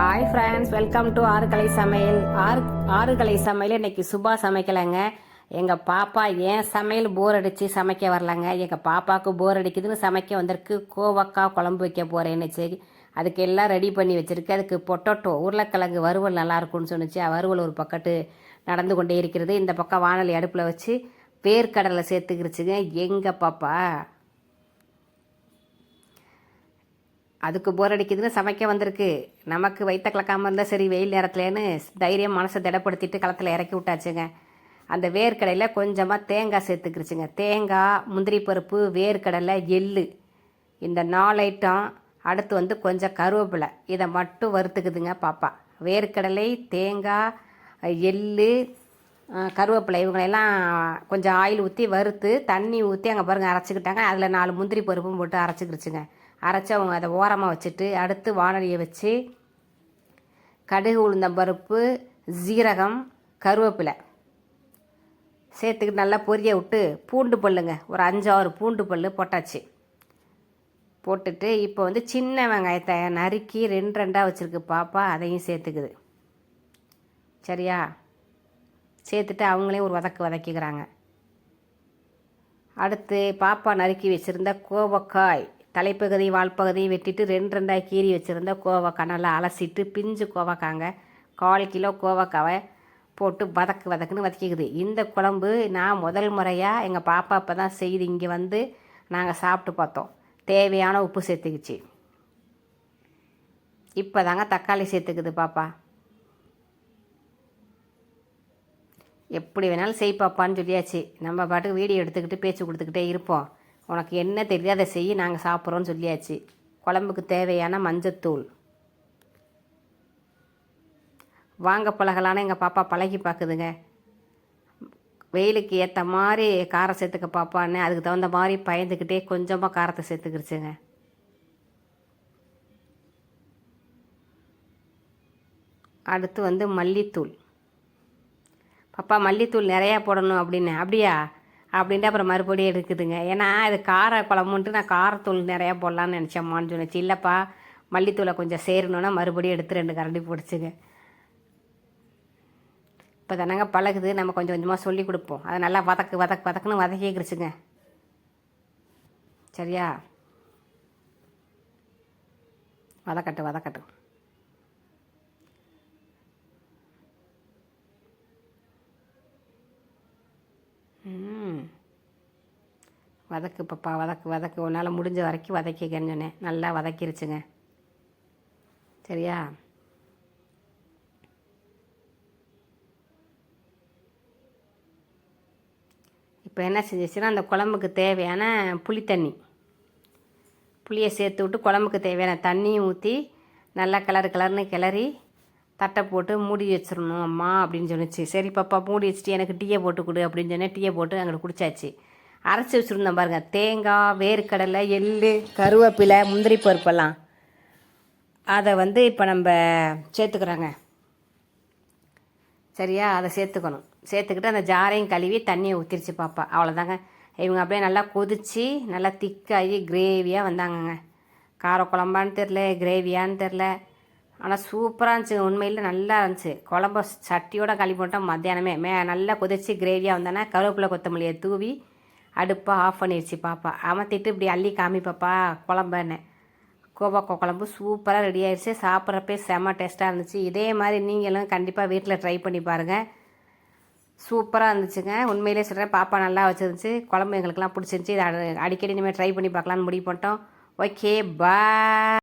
Hi friends welcome to Arukalai சமையல் ஆறு ஆறுகலை சமையல் இன்னைக்கு சுபா சமைக்கலைங்க. எங்கள் பாப்பா ஏன் சமையல் போர் அடித்து சமைக்க வரலங்க? எங்கள் பாப்பாவுக்கு போர் அடிக்குதுன்னு சமைக்க வந்திருக்கு. கோவக்காய் குழம்பு வைக்க போகிறேன்னு சரி. அதுக்கு எல்லாம் ரெடி பண்ணி வச்சுருக்கு. அதுக்கு பொட்டோட்டோ உருளைக்கிழங்கு வறுவல் நல்லாயிருக்கும்னு சொன்னிச்சு. வறுவல் ஒரு பக்கத்து நடந்து கொண்டே இருக்கிறது. இந்த பக்கம் வானொலி அடுப்பில் வச்சு வேர்க்கடலை சேர்த்துக்கிருச்சுங்க. எங்கள் பாப்பா? அதுக்கு போர் அடிக்குதுன்னு சமைக்க வந்திருக்கு. நமக்கு வைத்த கலக்காமல் இருந்தால் சரி வெயில் நேரத்துலேன்னு தைரியம் மனசை திடப்படுத்திட்டு களத்தில் இறக்கி விட்டாச்சுங்க. அந்த வேர்க்கடையில் கொஞ்சமாக தேங்காய் சேர்த்துக்கிருச்சுங்க. தேங்காய் முந்திரி பருப்பு வேர்க்கடலை எள்ளு. இந்த நாலு ஐட்டம் அடுத்து வந்து கொஞ்சம் கருவேப்பிலை. இதை மட்டும் வறுத்துக்குதுங்க பாப்பா. வேர்க்கடலை தேங்காய் எள்ளு கருவேப்பிலை இவங்களெல்லாம் கொஞ்சம் ஆயில் ஊற்றி வறுத்து தண்ணி ஊற்றி அங்கே பாருங்கள் அரைச்சிக்கிட்டாங்க. அதில் நாலு முந்திரி பருப்பும் போட்டு அரைச்சிக்கிருச்சுங்க. அரைச்சி அவங்க அதை ஓரமாக வச்சுட்டு அடுத்து வானலியை வச்சு கடுகு உளுந்தம் பருப்பு ஜீரகம் கருவேப்பிலை சேர்த்துக்கிட்டு நல்லா பொரிய விட்டு பூண்டு பல்லுங்க. ஒரு அஞ்சாறு பூண்டு பல் போட்டாச்சு. போட்டுட்டு இப்போ வந்து சின்ன வெங்காயத்தை நறுக்கி ரெண்டு ரெண்டாக வச்சுருக்கு பாப்பா அதையும் சேர்த்துக்குது. சரியா? சேர்த்துட்டு அவங்களே ஒரு வதக்கு வதக்கிக்கிறாங்க. அடுத்து பாப்பா நறுக்கி வச்சுருந்த கோவக்காய். தலைப்பகுதி வால்பகுதி வெட்டிட்டு ரெண்டு ரெண்டாக கீறி வச்சுருந்த கோவக்காய் நல்லா அலசிட்டு பிஞ்சு கோவக்காங்க. கால் கிலோ கோவக்காவை போட்டு வதக்கு வதக்குன்னு வதக்கிக்குது. இந்த குழம்பு நான் முதல் முறையாக எங்கள் பாப்பா அப்போ தான் செய்து இங்கே வந்து நாங்கள் சாப்பிட்டு பார்த்தோம். தேவையான உப்பு சேர்த்துக்கிச்சு. இப்போ தாங்க தக்காளி சேர்த்துக்குது பாப்பா. எப்படி வேணாலும் செய் பாப்பான்னு சொல்லியாச்சு. நம்ம பாட்டுக்கு வீடியோ எடுத்துக்கிட்டு பேச்சு கொடுத்துக்கிட்டே இருப்போம். உனக்கு என்ன தெரியுதோ அதை செய்ய நாங்கள் சாப்பிட்றோன்னு சொல்லியாச்சு. குழம்புக்கு தேவையான மஞ்சத்தூள். வாங்க பழகலான்னு எங்கள் பாப்பா பழகி பார்க்குதுங்க வெயிலுக்கு ஏற்ற மாதிரி காரம் சேர்த்துக்க பாப்பான்னு அதுக்கு தகுந்த மாதிரி பயந்துக்கிட்டே கொஞ்சமாக காரத்தை சேர்த்துக்கிருச்சுங்க. அடுத்து வந்து மல்லித்தூள். பாப்பா மல்லித்தூள் நிறையா போடணும் அப்படின்னு அப்படியா? அப்படின்ட்டு அப்புறம் மறுபடியும் எடுக்குதுங்க. ஏன்னா இது கார குழம்புன்ட்டு நான் காரத்தூள் நிறையா போடலான்னு நினச்சேம்மான்னு சொன்னிச்சு. இல்லைப்பா மல்லித்தூளை கொஞ்சம் சேரணுன்னா மறுபடியும் எடுத்து ரெண்டு கரண்டி பிடிச்சிங்க இப்போ தானங்க பழகுது. நம்ம கொஞ்சம் கொஞ்சமாக சொல்லி கொடுப்போம். அதை நல்லா வதக்கு வதக்கு வதக்குன்னு வதக்கிக்கிருச்சுங்க. சரியா? வதக்கட்டும் வதக்கட்டும் ம் வதக்கு பாப்பா வதக்கு வதக்கு. உன்னால் முடிஞ்ச வரைக்கும் வதக்கிக்கன்னு சொன்னேன். நல்லா வதக்கிருச்சுங்க. சரியா? இப்போ என்ன செஞ்சிச்சுன்னா அந்த குழம்புக்கு தேவையான புளி தண்ணி. புளியை சேர்த்து விட்டு குழம்புக்கு தேவையான தண்ணியும் ஊற்றி நல்லா கிளறு கிளறுன்னு கிளறி தட்டை போட்டு மூடி வச்சிடணும். அம்மா அப்படின்னு சொன்னிச்சு. சரி பாப்பா மூடி வச்சுட்டு எனக்கு டீயை போட்டு கொடு அப்படின்னு சொன்னேன். டீயை போட்டு அங்கே குடிச்சாச்சு. அரைச்சி வச்சுருந்தோம் பாருங்கள் தேங்காய் வேர்க்கடலை எள்ளு கருவேப்பிலை முந்திரி பருப்பெல்லாம். அதை வந்து இப்போ நம்ம சேர்த்துக்கிறோங்க. சரியா? அதை சேர்த்துக்கணும். சேர்த்துக்கிட்டு அந்த ஜாரையும் கழுவி தண்ணியை ஊற்றிருச்சு பாப்பா. அவ்வளோதாங்க இவங்க அப்படியே நல்லா கொதித்து நல்லா திக்காகி கிரேவியாக வந்தாங்கங்க. கார குழம்பான்னு தெரில கிரேவியான்னு தெரில ஆனால் சூப்பராக இருந்துச்சு உண்மையில் நல்லா இருந்துச்சு. குழம்பு சட்டியோட கழுவி போட்டால் மத்தியானமே. மே நல்லா கொதிச்சு கிரேவியாக வந்தோன்னா கருவேப்பிலை கொத்தமல்லியை தூவி அடுப்பை ஆஃப் பண்ணிடுச்சு பாப்பா. அமர்த்திட்டு இப்படி அள்ளி காமி பாப்பா குழம்புன்னு. கோவாக்கோ குழம்பு சூப்பராக ரெடி ஆயிடுச்சு சாப்பிட்றப்பே செம்ம டேஸ்ட்டாக இருந்துச்சு. இதே மாதிரி நீங்களும் கண்டிப்பாக வீட்டில் ட்ரை பண்ணி பாருங்கள் சூப்பராக இருந்துச்சுங்க. உண்மையிலே சொல்கிறேன் பாப்பா நல்லா வச்சுருந்துச்சு. குழம்பு எங்களுக்கெல்லாம் பிடிச்சிருந்துச்சி. இதை அடிக்கடி இனிமேல் ட்ரை பண்ணி பார்க்கலான்னு முடிவு பண்ணிட்டோம். ஓகே பா